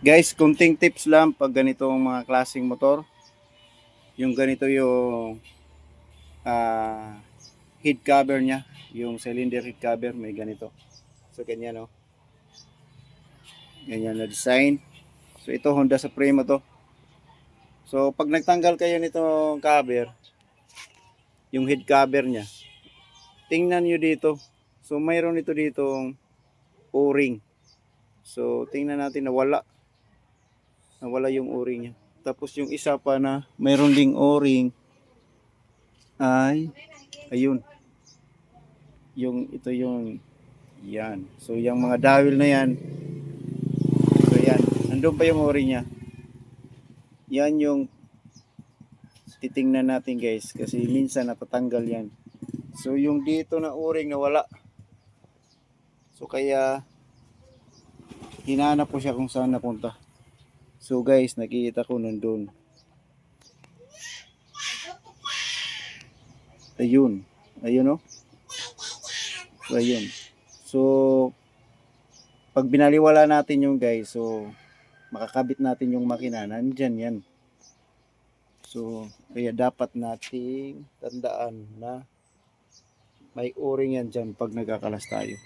Guys, kunting tips lang pag ganitong mga klaseng motor. Yung ganito yung ah, head cover niya. Yung cylinder head cover, may ganito. So, ganyan, no? Ganyan na design. So, ito Honda Supremo to. So, pag nagtanggal kayo nitong cover, yung head cover niya, tingnan nyo dito. So, mayroon ito ditong o-ring. So, tingnan natin na wala. Nawala yung o-ring niya. Tapos yung isa pa na mayroon ding o-ring ay ayun. Yung ito yung yan. So yung mga dawil na yan. So yan. Nandun pa yung o-ring niya. Yan yung titingnan natin guys kasi minsan natatanggal yan. So yung dito na o-ring nawala. So kaya hinanap ko siya kung saan napunta. So guys, nakikita ko nandun. Ayun. Ayun oh. So, ayun. So, pag binaliwala natin yung guys, so, makakabit natin yung makina, nandyan yan. So, kaya dapat nating tandaan na may o-ring yan dyan pag nagkakalas tayo.